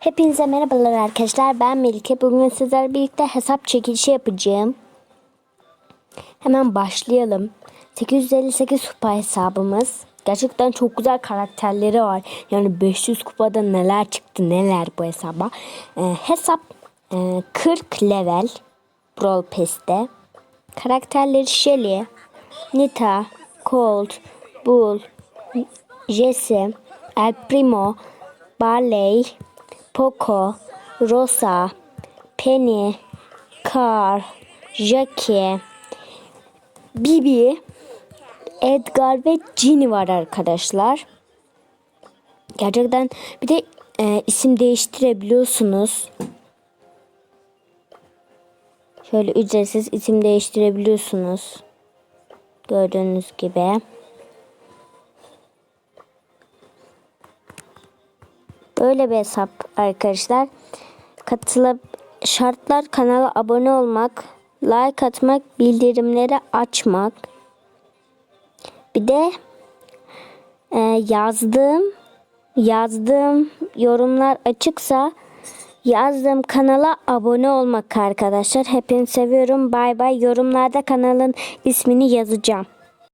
Hepinize merhabalar arkadaşlar. Ben Melike. Bugün sizlerle birlikte hesap çekilişi yapacağım. Hemen başlayalım. 858 kupa hesabımız. Gerçekten çok güzel karakterleri var. Yani 500 kupada neler çıktı neler bu hesaba. Ee, hesap e, 40 level Brawl Pass'te. Karakterleri Shelly, Nita, Colt, Bull, Jesse, El Primo, Barley, Poco, Rosa, Penny, Carl, Jackie, Bibi, Edgar ve Ginny var arkadaşlar. Gerçekten bir de e, isim değiştirebiliyorsunuz. Şöyle ücretsiz isim değiştirebiliyorsunuz. Gördüğünüz gibi. Böyle bir hesap arkadaşlar. Katılıp şartlar kanala abone olmak, like atmak, bildirimleri açmak. Bir de e, yazdığım yazdığım yorumlar açıksa yazdığım kanala abone olmak arkadaşlar. Hepinizi seviyorum. Bay bay. Yorumlarda kanalın ismini yazacağım.